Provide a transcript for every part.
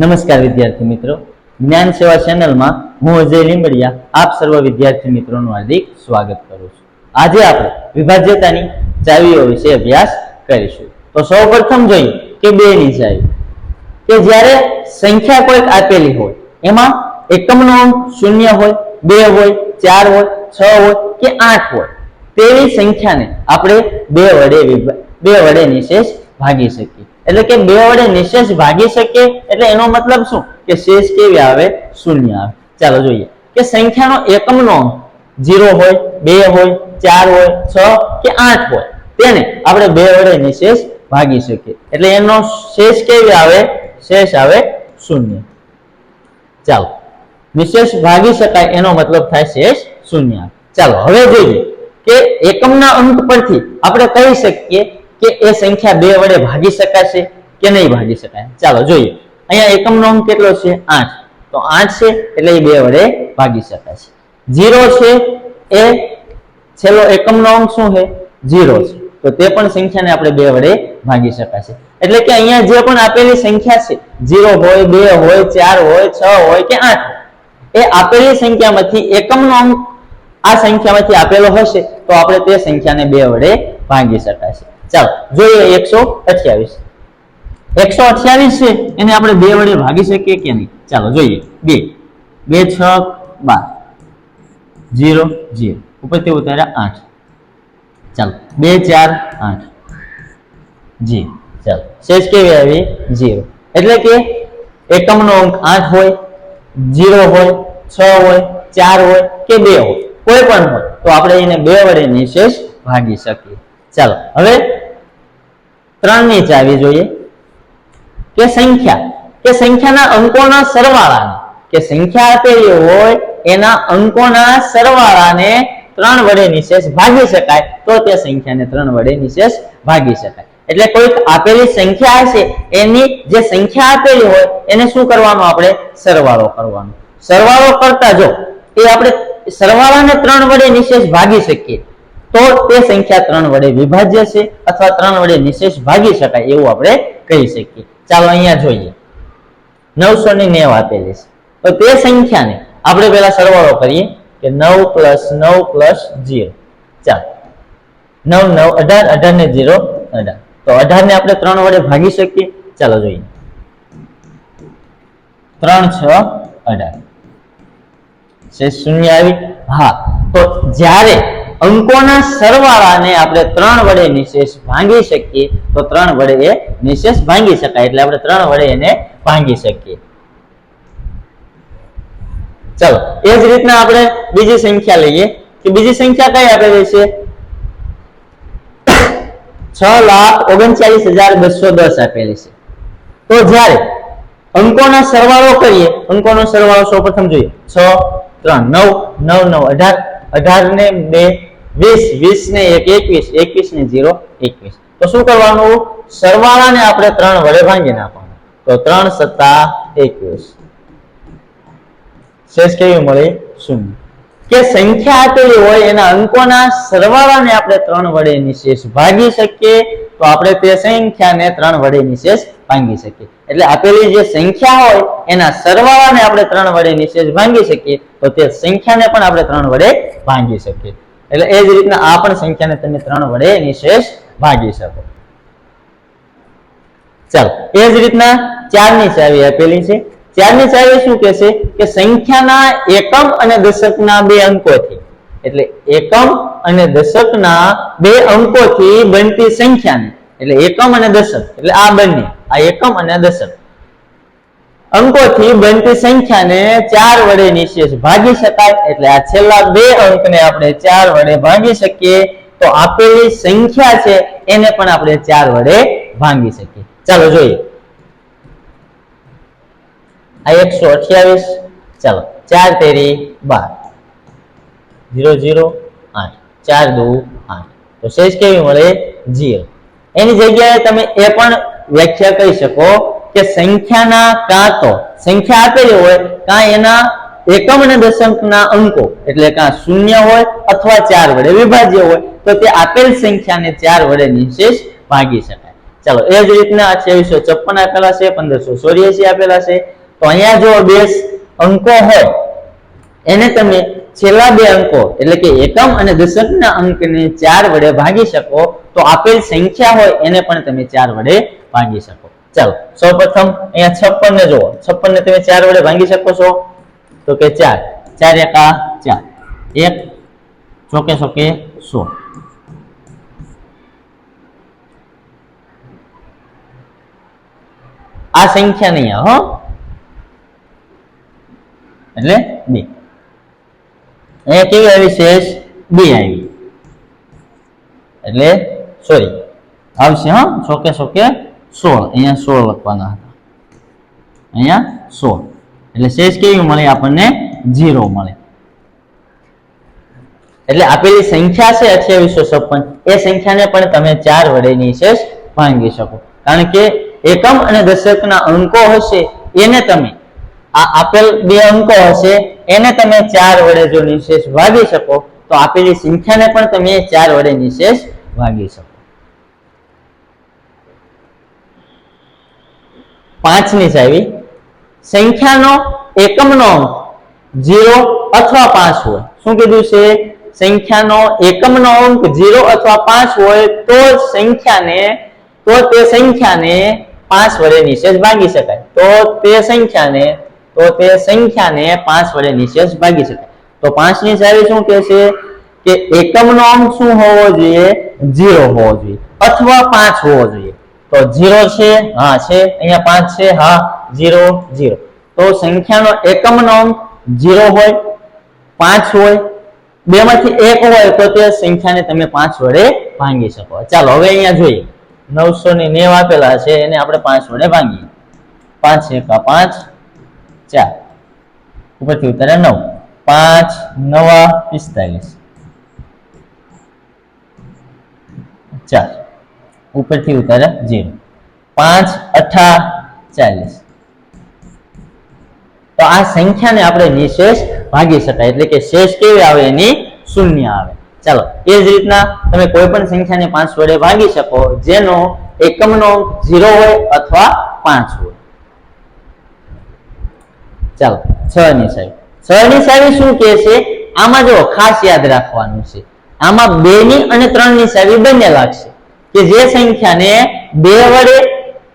નમસ્કાર વિદ્યાર્થી મિત્રો. જ્ઞાન સેવા ચેનલમાં હું અજય લીંબડિયા, આપ સર્વ વિદ્યાર્થી મિત્રોનું હાર્દિક સ્વાગત કરું છું. આજે આપણે વિભાજ્યતાની ચાવીઓ વિશે અભ્યાસ કરીશું. તો સૌપ્રથમ જોઈએ કે બે ની ચાવી. કે જ્યારે સંખ્યા કોઈક આપેલી હોય, એમાં એકમનો અંક શૂન્ય હોય, બે હોય, ચાર હોય, છ હોય કે આઠ હોય, તેવી સંખ્યાને આપણે બે વડે બે વડે નિશેષ ભાગી શકીએ. એટલે કે બે વડે નિશેષ ભાગી શકીએ, એટલે એનો મતલબ શું? કે શેષ કેવી આવે? શૂન્ય આવે. ચાલો જોઈએ. કે સંખ્યાનો એકમનો અંક ઝીરો હોય, બે હોય, ચાર હોય, છ કે આઠ હોય, તેને આપણે બે વડે નિશેષ ભાગી શકીએ. એટલે એનો શેષ કેવી આવે? શેષ આવે શૂન્ય. ચાલો. નિશેષ ભાગી શકાય એનો મતલબ થાય શેષ શૂન્ય. ચાલો, હવે જોઈએ કે એકમના અંક પરથી આપણે કહી શકીએ કે એ સંખ્યા બે વડે ભાગી શકાશે કે નહીં ભાગી શકાય? ચાલો જોઈએ. અહીંયા એકમનો અંક કેટલો છે? આઠ. તો આઠ છે એટલે એ બે વડે ભાગી શકાશે જીરો છે એ છેલ્લો એકમનો અંક શું છે? જીરો છે. તો તે પણ સંખ્યાને આપણે બે વડે ભાગી શકાશે એટલે કે અહીંયા જે પણ આપેલી સંખ્યા છે જીરો હોય, બે હોય, ચાર હોય, છ હોય કે આઠ એ આપેલી સંખ્યામાંથી એકમનો અંક આ સંખ્યામાંથી આપેલો હશે, તો આપણે તે સંખ્યાને બે વડે ભાગી શકાશે ચાલો, જોઈએ એકસો અઠ્યાવીસ. એકસો અઠ્યાવીસ છે, એને આપણે બે વડે ભાગી શકીએ કે નહીં? ચાલો, જોઈએ. બે. બે, છ, બાર. જીરો જીરો ઉપરથી ઉતાર્યા આઠ. ચાલો, બે, ચાર, આઠ. જી, ચાલો. શેષ કેવી આવી? જીરો એટલે કે એકમનો અંક આઠ હોય જીરો હોય, છ હોય, ચાર હોય કે બે હોય. કોઈ પણ હોય, તો આપણે એને બે વડે નિશેષ ભાગી શકીએ. ચાલો, હવે ત્રણની ચાવી જોઈએ. કે સંખ્યા? કે સંખ્યાના અંકોના સરવાળાને. કે સંખ્યા આપેલી હોય, એના અંકોના સરવાળાને ત્રણ વડે નિશેષ ભાગી શકાય. તો તે સંખ્યાને ત્રણ વડે નિશેષ ભાગી શકાય. એટલે કોઈક આપેલી સંખ્યા હશે, એની જે સંખ્યા આપેલી હોય, એને શું કરવાનું આપણે? સરવાળો કરવાનો. સરવાળો કરતા જો, એ આપણે સરવાળાને ત્રણ વડે નિશેષ ભાગી શકીએ. તો તે સંખ્યા ત્રણ વડે વિભાજ્ય છે અથવા ત્રણ વડે નિશેષ ભાગી શકાય એવું આપણે કહી શકીએ. ચાલો અહીંયા જોઈએ. નવસો ની નેવ આપેલી છે. તો તે સંખ્યાને આપણે પેલા સરવાળો કરીએ કે નવ પ્લસ નવ પ્લસ જીરો. ચાલો. નવ નવ અઢાર અઢાર ને જીરો, અઢાર. તો અઢાર ને આપણે ત્રણ વડે ભાગી શકીએ. ચાલો જોઈએ. ત્રણ, છ, અઢાર. શૂન્ય આવી. હા. તો જ્યારે અંકોના સરવાળાને આપણે ત્રણ વડે નિશેષ ભાંગી શકીએ, તો ત્રણ વડે એ નિશેષ ભાંગી શકાય. એટલે આપણે ત્રણ વડે એને ભાંગી શકીએ. ચલો, એ જ રીતના આપણે બીજી સંખ્યા લઈએ. કે બીજી સંખ્યા કઈ આપેલી છે? છ લાખ ઓગણચાલીસ હજાર બસો દસ આપેલી છે. તો જ્યારે અંકોના સરવાળો કરીએ, અંકોનો સરવાળો સૌપ્રથમ જોઈએ. છ, ત્રણ, નવ નવ નવ, અઢાર. અઢાર ને બે વીસ વીસ ને એક, એકવીસ એકવીસ ને ઝીરો, એકવીસ. તો શું કરવાનું? સરવાળાને આપણે ત્રણ વડે ભાંગી નાખવાનું. તો ત્રણ સત્તા એકવીસ. શેષ કેવી મળી? શૂન્ય. કે સંખ્યા આપેલી હોય એના અંકોના સરવાળાને આપણે ત્રણ વડે નિશેષ ભાગી શકીએ, તો આપણે તે સંખ્યાને ત્રણ વડે નિશેષ ભાંગી શકીએ. એટલે આપેલી જે સંખ્યા હોય, એના સરવાળાને આપણે ત્રણ વડે નિશેષ ભાંગી શકીએ, તો તે સંખ્યાને પણ આપણે ત્રણ વડે ભાંગી શકીએ. એટલે એ જ રીતના આ પણ સંખ્યાને તમે ત્રણ વડે નિશેષ ભાગી શકો. ચાલો, એ જ રીતના ચારની ચાવી આપેલી છે. ચારની ચાવી શું કે છે? કે સંખ્યાના એકમ અને દશકના બે અંકોથી. એટલે એકમ અને દશકના બે અંકોથી બનતી સંખ્યાને. એટલે એકમ અને દશક. એટલે આ બંને, આ એકમ અને દશક. અંકોથી બનતી સંખ્યાને ચાર વડે નિશેષ ભાગી શકાય. એટલે આ છેલ્લા બે અંકને આપણે ચાર વડે ભાગી શકીએ. તો આપેલી સંખ્યા છે, એને પણ આપણે ચાર વડે ભાંગી શકીએ. ચાલો જોઈએ. આ એકસો અઠ્યાવીસ. ચાલો, ચાર તેરી બાર. જીરો જીરો આઠ. ચાર દુ, આઠ. તો શેષ કેવી મળે? જીરો એની જગ્યાએ તમે એ પણ વ્યાખ્યા કહી શકો. કે સંખ્યાના કાં તો સંખ્યા આપેલી હોય કાં એના એકમ અને દશકના અંકો, એટલે કાં શૂન્ય હોય અથવા ચાર વડે વિભાજ્ય હોય, તો તે આપેલ સંખ્યાને ચાર વડે નિશેષ ભાગી શકાય. ચાલો, એ જ રીતના અઠ્યાવીસો છપ્પન આપેલા છે, પંદરસો ચોર્યાસી આપેલા છે. તો અહીંયા જો બે અંકો હોય, એને તમે છેલ્લા બે અંકો, એટલે કે એકમ અને દશકના અંકને ચાર વડે ભાગી શકો, તો આપેલ સંખ્યા હોય, એને પણ તમે ચાર વડે ભાગી શકો. ચાલો, સૌપ્રથમ અહીંયા છપ્પન ને જુઓ. છપ્પન ને તમે ચાર વડે ભાંગી શકો છો? તો કે ચાર. ચાર એકા ચાર. એક ચોકે ચોકે સો આ સંખ્યા નહીં હો. એટલે બે. અહીંયા કેવી આવી શેષ બે આવી. એટલે સોરી. આવશે, હા. ચોકે સોકે સોળ. અહીંયા સોળ લખવાના હતા. અહીંયા સોળ. એટલે શેષ કેવી મળે? આપણને જીરો મળે. એટલે આપેલી સંખ્યા છે અઠ્યાવીસો છપ્પન. એ સંખ્યાને પણ તમે ચાર વડે નિશેષ ભાંગી શકો. કારણ કે એકમ અને દશકના અંકો હશે, એને તમે આ આપેલ બે અંકો હશે, એને તમે ચાર વડે જો નિશેષ ભાગી શકો. તો આપેલી સંખ્યાને પણ તમે ચાર વડે નિશેષ ભાગી શકો. પાંચની ચાવી સંખ્યાનો એકમનો અંક જીરો અથવા પાંચ હોય. શું કીધું છે? સંખ્યાનો એકમનો અંક જીરો અથવા પાંચ હોય તો સંખ્યાને, તો તે સંખ્યાને પાંચ વડે નિશેષ ભાગી શકાય. તો તે સંખ્યાને, તો તે સંખ્યાને પાંચ વડે નિશેષ ભાગી શકાય. તો પાંચની ચાવી શું કે છે? કે એકમનો અંક શું હોવો જોઈએ? જીરો હોવો જોઈએ. અથવા પાંચ હોવો જોઈએ. તો જીરો છે, હા છે, અહીંયા પાંચ છે, હા, જીરો જીરો. તો સંખ્યાનો એકમનો અંક જીરો હોય, પાંચ હોય બે માંથી એક હોય તો તે સંખ્યાને તમે પાંચ વડે ભાંગી શકો. ચાલો, હવે અહીંયા જોઈએ. નવસો ની નેવ આપેલા છે, એને આપણે પાંચ વડે ભાંગીએ. પાંચ એકા પાંચ, ચાર. ઉપરથી ઉતારે નવ. પાંચ, નવા પિસ્તાલીસ. ચાર. ઉપરથી ઉતારે જીરો. પાંચ, અઠા, ચાલીસ. તો આ સંખ્યાને આપણે નિશેષ ભાગી શકાય. એટલે કે શેષ કેવી આવે? એની શૂન્ય આવે. ચાલો, એ જ રીતના તમે કોઈ પણ સંખ્યાને પાંચ વડે ભાગી શકો. જેનો એકમનો ઝીરો હોય અથવા પાંચ હોય. ચાલો છ ની સાઈડ. છ ની સાવી શું કે છે? આમાં જો ખાસ યાદ રાખવાનું છે. આમાં બે ની અને ત્રણની સાવી બંને લાગશે. કે જે સંખ્યાને બે વડે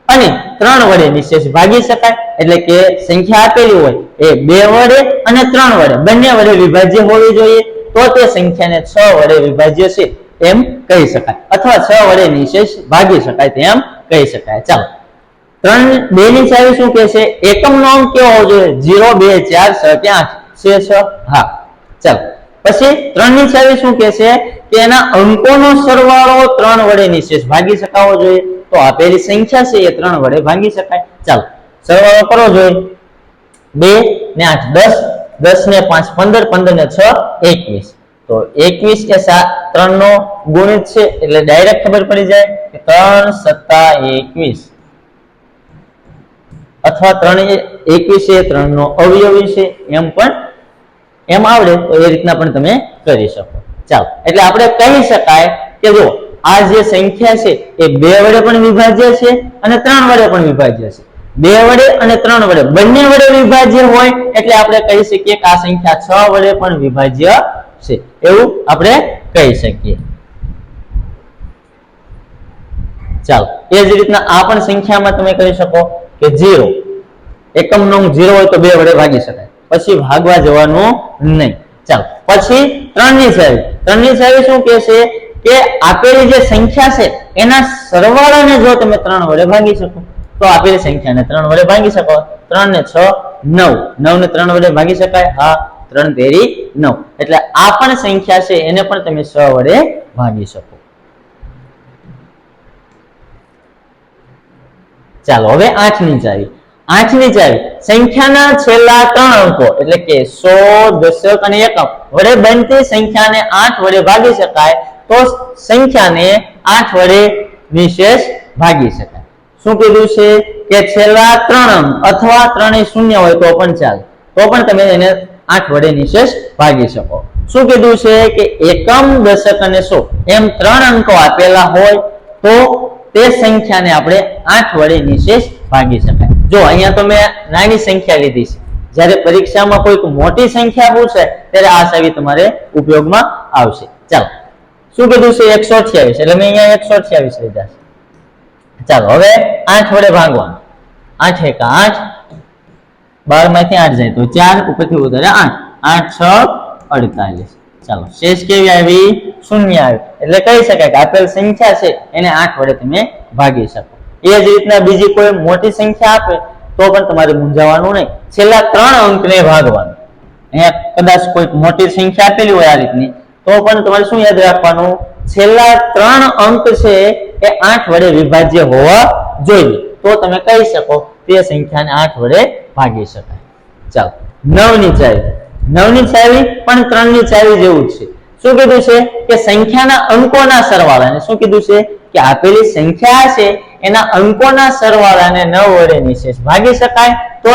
અને ત્રણ વડે નિશેષ ભાગી શકાય. એટલે કે સંખ્યા આપેલી હોય એ બે વડે અને ત્રણ વડે. બંને વડે વિભાજ્ય હોવી જોઈએ તો તે સંખ્યાને છ વડે વિભાજ્ય છે એમ કહી શકાય. અથવા છ વડે નિશેષ ભાગી શકાય તેમ કહી શકાય. ચાલો. ત્રણ બે ની ચાવી શું કે છે? એકમ નો અંક કેવો હોવો જોઈએ? જીરો બે, ચાર, છ ત્યાં છે, છ, હા. ચાલો. પછી ત્રણની ચાવી શું કે છે કે એના અંકોનો સરવાળો ત્રણ વડે નિશેષ ભાગી શકાવો જોઈએ. તો આપેલી સંખ્યા છે, એ ત્રણ વડે ભાગી શકાય. ચાલો, સરવાળો કરવો જોઈએ. બે ને આઠ, દસ દસ ને પાંચ, પંદર પંદર ને છ, એકવીસ. તો એકવીસ કે સાત ત્રણ નો ગુણિત છે, એટલે ડાયરેક્ટ ખબર પડી જાય કે ત્રણ સત્તા એકવીસ. અથવા ત્રણ એકવીસ એ ત્રણ નો અવયવી છે, એમ પણ એમ આવડે તો એ રીતના પણ તમે કરી શકો. ચાલો, એટલે આપણે કહી શકાય કે જો આ જે સંખ્યા છે એ બે વડે પણ વિભાજ્ય છે અને ત્રણ વડે પણ વિભાજ્ય છે. બે વડે અને ત્રણ વડે, બંને વડે વિભાજ્ય હોય એટલે આપણે કહી શકીએ કે આ સંખ્યા છ વડે પણ વિભાજ્ય છે. એવું આપણે કહી શકીએ. ચાલો, એ જ રીતના આ પણ સંખ્યામાં તમે કહી શકો કે ઝીરો એકમ નો ઝીરો હોય તો બે વડે ભાગી શકાય. પછી ભાગવા જવાનું નહીં. ચાલો, પછી ત્રણની ત્રણની ચાવી શું કે છે કે આપેલી જે સંખ્યા છે, એના સરવાળાને જો તમે ત્રણ વડે ભાગી શકો, તો આપેલી સંખ્યાને ત્રણ વડે ભાગી શકો. ત્રણ ને છ, નવ. નવ ને ત્રણ વડે ભાગી શકાય? હા, ત્રણ તેરી નવ. એટલે આ પણ સંખ્યા છે, એને પણ તમે છ વડે ભાગી શકો. ચાલો, હવે આઠની ચાવી આઠ ચાલ સંખ્યાના છેલ્લા ત્રણ અંકો, એટલે કે સો, દશક અને એકમ, વડે બનતી સંખ્યાને આઠ વડે ભાગી શકાય, તો સંખ્યાને આઠ વડે નિશેષ ભાગી શકાય. શું કીધું છે? કે છેલ્લા ત્રણ અંક અથવા ત્રણેય શૂન્ય હોય તો પણ ચાલે. તો પણ તમે એને આઠ વડે નિશેષ ભાગી શકો. શું કીધું છે? કે એકમ, દશક અને સો, એમ ત્રણ અંકો આપેલા હોય, તો તે સંખ્યાને આપણે આઠ વડે નિશેષ ભાગી શકાય. જો અહીંયા તો મેં નાની સંખ્યા લીધી છે. જ્યારે પરીક્ષામાં કોઈક મોટી સંખ્યા પૂછે, ત્યારે આ ચાવી તમારે ઉપયોગમાં આવશે. ચાલો. શું કીધું છે? એકસો અઠ્યાવીસ. એટલે મેં અહીંયા એકસો અઠ્યાવીસ લીધા છે. ચાલો, હવે આઠ વડે ભાગવાનું. આઠ એક આઠ. બારમાંથી આઠ જાય તો ચાર, ઉપરથી વધારે આઠ. આઠ છ, અડતાલીસ. ચાલો, શેષ કેવી આવી? શૂન્ય આવી. એટલે કહી શકાય કે આપેલ સંખ્યા છે, એને આઠ વડે તમે ભાગી શકો. એ જ રીતના બીજી કોઈ મોટી સંખ્યા આપે, તો પણ તમારે મૂંઝાવાનું નહીં. છેલ્લા ત્રણ અંકને ભાગવાનું. અહીંયા કદાચ કોઈક મોટી સંખ્યા આપેલી હોય આ રીતની, તો પણ તમારે શું યાદ રાખવાનું? છેલ્લા ત્રણ અંક છે એ આઠ વડે વિભાજ્ય હોવા જોઈએ. તો તમે કહી શકો, તે સંખ્યાને આઠ વડે ભાગી શકાય. ચાલો, નવની ચાવી. નવની ચાવી પણ ત્રણની ચાવી જેવું છે. શું કીધું છે? કે સંખ્યાના અંકોના સરવાળાને શું કીધું છે? કે આપેલી સંખ્યા છે એના અંકોના સરવાળાને નવ વડે નિશેષ ભાગી શકાય, તો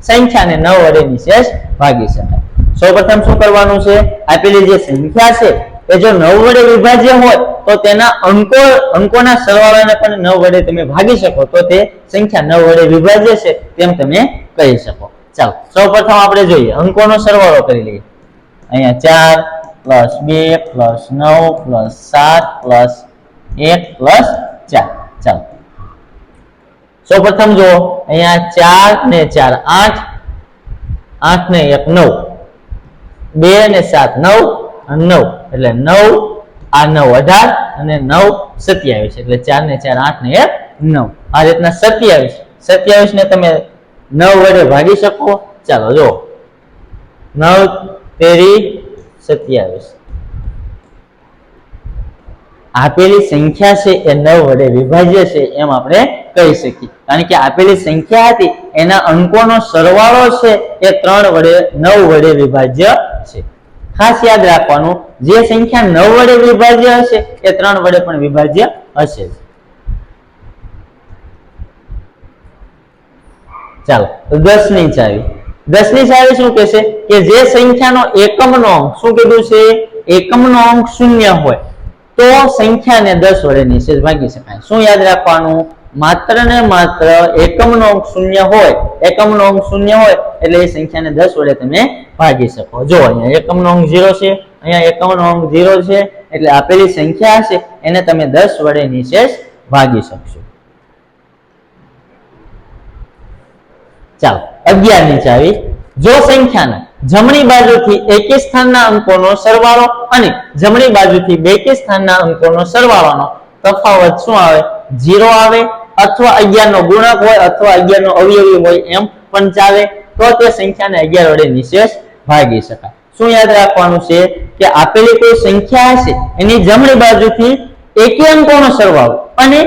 સંખ્યાને નવ વડે નિશેષ ભાગી શકાય. સૌપ્રથમ શું કરવાનું છે? આપેલી જે સંખ્યા છે, એ જો નવ વડે વિભાજ્ય હોય તો તેના અંકો, અંકોના સરવાળાને પણ નવ વડે તમે ભાગી શકો, તો તે સંખ્યા નવ વડે વિભાજ્ય છે, તેમ તમે કહી શકો. ચાલો, સૌપ્રથમ આપણે જોઈએ, અંકોનો સરવાળો કરી લઈએ. અહીંયા ચાર પ્લસ બે પ્લસ નવ પ્લસ સાત પ્લસ એક પ્લસ ચાર. ચાલો સૌપ્રથમ જો અહીંયા ચાર ને ચાર. આઠ આઠ ને એક નવ. બે ને સાત, નવ અને નવ. એટલે નવ, આ નવ અઢાર અને નવ સત્યાવીસ. એટલે ચાર ને ચાર, આઠ ને એક નવ. આ રીતના સત્યાવીસ. સત્યાવીસ ને તમે નવ વડે ભાગી શકો. ચાલો જો નવ તેરી સત્યાવીસ. આપેલી સંખ્યા છે એ નવ વડે વિભાજ્ય છે. એમ આપણે કહી શકીએ કારણ કે આપેલી સંખ્યા હતી, એના અંકોનો સરવાળો છે એ ત્રણ વડે નવ વડે વિભાજ્ય છે. ખાસ યાદ રાખવાનું, જે સંખ્યા નવ વડે વિભાજ્ય હશે, એ ત્રણ વડે પણ વિભાજ્ય હશે. ચાલો દસની ચાવી. દસની ચાવી શું કહેશે? કે જે સંખ્યાનો એકમનો અંક, શું કીધું છે? એકમનો અંક શૂન્ય હોય, તો સંખ્યાને દસ વડે નિશેષ ભાગી શકાય. શું યાદ રાખવાનું? માત્ર ને માત્ર એકમનો અંક શૂન્ય હોય, એકમનો અંક શૂન્ય હોય, એટલે એ સંખ્યાને દસ વડે તમે ભાગી શકો. જો અહીંયા એકમનો અંક ઝીરો છે, અહીંયા એકમનો અંક ઝીરો છે, એટલે આપેલી સંખ્યા હશે, એને તમે દસ વડે નિશેષ ભાગી શકશો. ચાલો, અગિયારની ચાવી જો સંખ્યાના જમણી બાજુથી એકી સ્થાનના અંકોનો સરવાળો અને જમણી બાજુથી બેકી સ્થાનના અંકોનો સરવાળોનો તફાવત શું આવે? જીરો આવે અથવા અગિયાર નો ગુણક હોય અથવા અગિયાર નો અવયવી હોય એમ પણ ચાલે, તો તે સંખ્યાને અગિયાર વડે નિશેષ ભાગી શકાય. શું યાદ રાખવાનું છે કે આપેલી કોઈ સંખ્યા હશે, એની જમણી બાજુથી એકી અંકોનો સરવાળો અને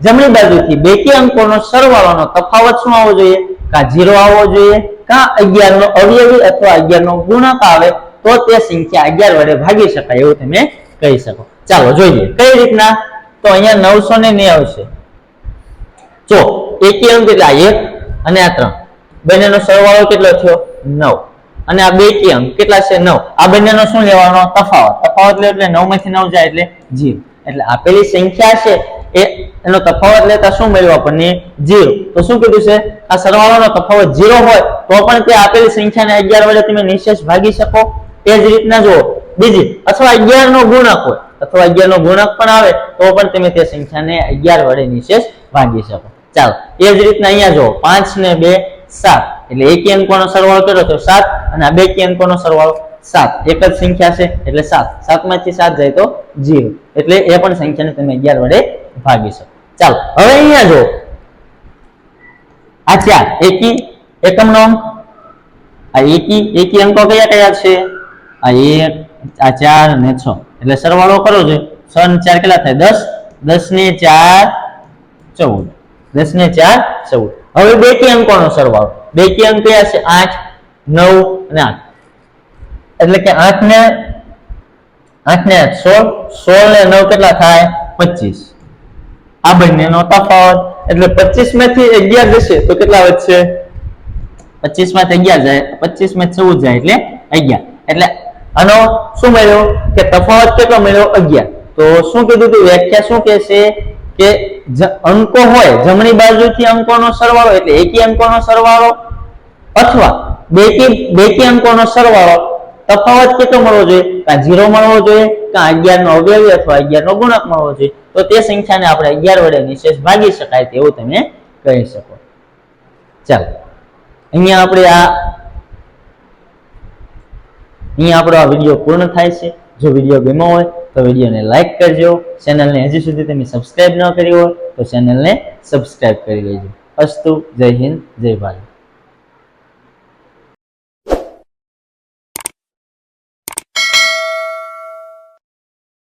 જમણી બાજુથી બેકી અંકોનો સરવાળોનો તફાવત શું આવવો જોઈએ? કાં જીરો આવવો જોઈએ? કાં અગિયાર નો અવયવી અથવા અગિયાર નો ગુણક આવે, તો તે સંખ્યા અગિયાર વડે ભાગી શકાય એવું તમે કહી શકો. ચાલો, જોઈએ. કઈ રીતના? તો અહીંયા નવસો ને આવશે જો એકી અંક એટલે આ એક અને આ ત્રણ. બંનેનો સરવાળો કેટલો થયો? નવ. અને આ બે કી અંક કેટલા છે? નવ. આ બંનેનો શું લેવાનો? તફાવત. તફાવત લે એટલે નવમાંથી નવ જાય એટલે જીરો એટલે આપેલી સંખ્યા છે એ, એનો તફાવત લેતા શું મળ્યું આપણને? જીરો તો શું કીધું છે? આ સરવાળાનો તફાવત જીરો હોય, તો પણ તે આપેલી સંખ્યાને અગિયાર વડે તમે નિશેષ ભાગી શકો. એ જ રીતના જુઓ. બીજી, અથવા અગિયાર નો ગુણક હોય, અથવા અગિયાર નો ગુણક પણ આવે, તો પણ તમે તે સંખ્યાને અગિયાર વડે નિશેષ ભાગી શકો. ચાલો, એ જ રીતના અહીંયા જુઓ, પાંચ ને બે, સાત. એટલે એક અંકોનો સરવાળો કર્યો તો સાત અને આ બે અંકોનો સરવાળો સાત. એક જ સંખ્યા છે, એટલે સાત. સાતમાંથી સાત જાય તો જીરો. એટલે એ પણ સંખ્યાને તમે અગિયાર વડે ભાગી શકો. ચાલો, હવે અહીંયા જુઓ. આ ચાર. એકી એકમનો અંક. આ એકી એકી અંકો કયા કયા છે? આ એક, આ ચાર ને છ. એટલે સરવાળો કરો છો. છ ને ચાર કેટલા થાય? દસ. દસ ને ચાર, ચૌદ. દસ ને ચાર, ચૌદ. હવે બેકી અંકોનો સરવાળો? બેકી અંક કયા છે? આઠ, નવ અને આઠ. એટલે કે આઠ ને આઠ ને સોળ. સોળ ને નવ કેટલા થાય? પચીસ. આ બંનેનો તફાવત. એટલે પચીસમાંથી અગિયાર જશે, તો કેટલા વધશે? પચીસમાંથી અગિયાર જાય. પચીસમાંથી ચૌદ જાય એટલે અગિયાર. એટલે આનો શું મળ્યો? કે તફાવત કેટલો મળ્યો? અગિયાર. તો શું કીધું હતું વ્યાખ્યા શું કે છે કે અંકો હોય, જમણી બાજુથી અંકોનો સરવાળો એટલે એકી અંકોનો સરવાળો અથવા બેકી બેકી અંકોનો સરવાળો તફાવત કેટલો મળવો જોઈએ? કાં ઝીરો મળવો જોઈએ, કાં અગિયાર નો અવયવી અથવા અગિયાર નો ગુણક મળવો જોઈએ? તો તે સંખ્યાને આપણે અગિયાર વડે નિશેષ ભાગી શકાય તેવું તમે કહી શકો. ચાલો. અહીંયા આપણે આ, અહીંયા આપણો આ વીડિયો પૂર્ણ થાય છે. જો વીડિયો ગમ્યો હોય તો વિડીયોને લાઈક કરજો. ચેનલને હજી સુધી તમે સબસ્ક્રાઇબ ન કરી હોય તો ચેનલને સબસ્ક્રાઇબ કરી લેજો. અસ્તુ, જય હિન્દ, જય ભારત.